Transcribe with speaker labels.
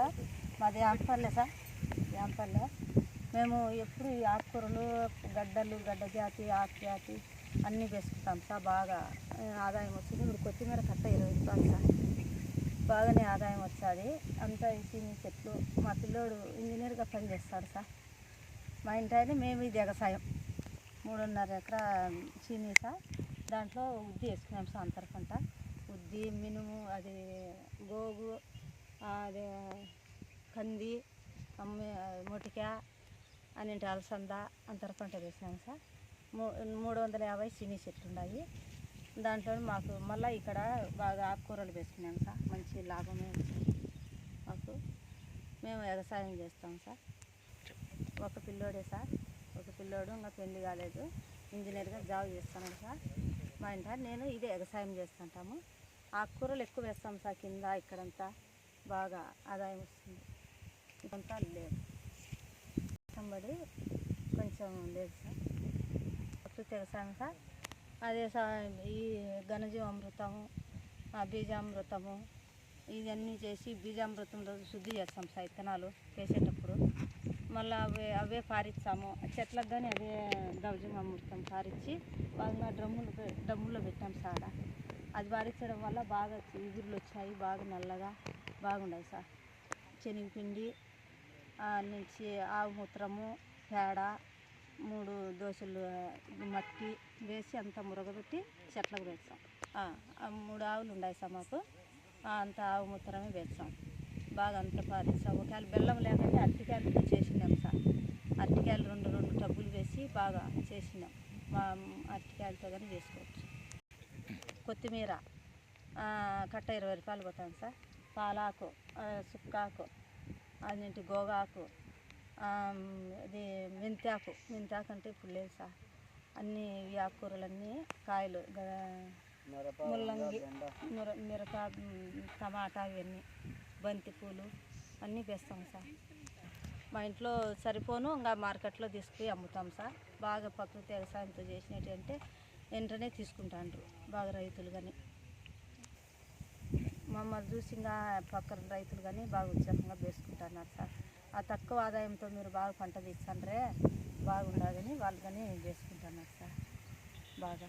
Speaker 1: Sir. మాది యాంపల్లె sir. యాంపల్లె మేము ఎప్పుడు ఈ ఆకుకూరలు గడ్డలు గడ్డ జాతి ఆకు జాతి అన్నీ వేసుకుంటాం సార్ బాగా. ఆదాయం వచ్చింది ఇప్పుడు కొత్తిమీర కట్ట ఇరవై రూపాయలు సార్. బాగానే ఆదాయం వచ్చాది అంతా ఈ చెట్లు. మా పిల్లోడు ఇంజనీర్గా పనిచేస్తాడు సార్. మా ఇంటి ఆయన మేము ఇది వ్యవసాయం. మూడున్నర ఎకరా చీనీ సార్. దాంట్లో ఉద్ది వేసుకున్నాం సార్ అంతర పంట. ఉద్ది మినుము అది గోగు అది అదే కంది అమ్మి మొటిక అన్నింటి అలసంద అంతర పంట వేసినాం సార్. మూ మూడు వందల యాభై చీనీ చెట్లు ఉన్నాయి. దాంట్లో మాకు మళ్ళీ ఇక్కడ బాగా ఆకుకూరలు వేసుకున్నాం సార్. మంచి లాభమే. వచ్చింది మాకు మేము వ్యవసాయం చేస్తాం సార్. ఒక పిల్లోడే సార్. ఒక పిల్లోడు ఇంకా పెళ్ళి కాలేదు. ఇంజనీర్గా జాబ్ చేస్తున్నాడు సార్. మా ఇంట నేను ఇదే వ్యవసాయం చేస్తుంటాము. ఆకుకూరలు ఎక్కువ వేస్తాం సార్ కింద ఇక్కడంతా. బాగా ఆదాయం వస్తుంది. ఇదంతా లేదు. సంబడి కొంచెం లేదు సార్. ప్రకృతి వ్యవసాయం సార్. అదే సార్ ఈ ఘనజీవామృతము ఆ బీజామృతము ఇవన్నీ చేసి బీజామృతం రోజు శుద్ధి చేస్తాం సార్ విత్తనాలు వేసేటప్పుడు మళ్ళీ అవే అవే పారిస్తాము. చెట్లకు కానీ అదే గవజం అమృతం పారించి బాగా డ్రమ్ములు డ్రమ్ములో పెట్టాం సార్ అది పారించడం వల్ల బాగా ఇగురులు వచ్చాయి బాగా నల్లగా బాగున్నాయి సార్. శనగపిండి నుంచి ఆవు మూత్రము పేడ మూడు దోశలు మట్టి వేసి అంతా మురగబెట్టి చెట్లకు వేస్తాం. మూడు ఆవులు ఉన్నాయి సార్ మాకు. అంత ఆవు మూత్రమే వేస్తాం. బాగా అంత పారిస్తాం. ఒకవేళ బెల్లం లేకుంటే అరటికాయలతో చేసినాం సార్. అరటికాయలు రెండు రెండు టబ్బులు వేసి బాగా చేసినాం. మా అరటికాయలతో కానీ చేసుకోవచ్చు కొత్తిమీర కట్ట ఇరవై రూపాయలు పోతాం సార్. పాలాకు సుక్కాకు అదేంటి గోగాకు ఇది మెంతాకు. మెంతాకు అంటే ఇప్పుడు లేదు సార్. అన్నీ ఆకుకూరలన్నీ కాయలు ముల్లంగి మిర మిరప టమాటా ఇవన్నీ బంతి పూలు అన్నీ వేస్తాం సార్. మా ఇంట్లో సరిపోను ఇంకా మార్కెట్లో తీసుకుని అమ్ముతాం సార్. బాగా ప్రకృతి వ్యవసాయంతో చేసినట్టు అంటే వెంటనే తీసుకుంటాండ్రు బాగా రైతులు కానీ మమ్మల్ని చూసి ఇంకా పక్కన రైతులు కానీ బాగా ఉత్సాహంగా వేసుకుంటున్నారు సార్. ఆ తక్కువ ఆదాయంతో మీరు బాగా పంట తీస్తాండ్రే బాగుండదని వాళ్ళు కానీ వేసుకుంటున్నారు సార్. బాగా.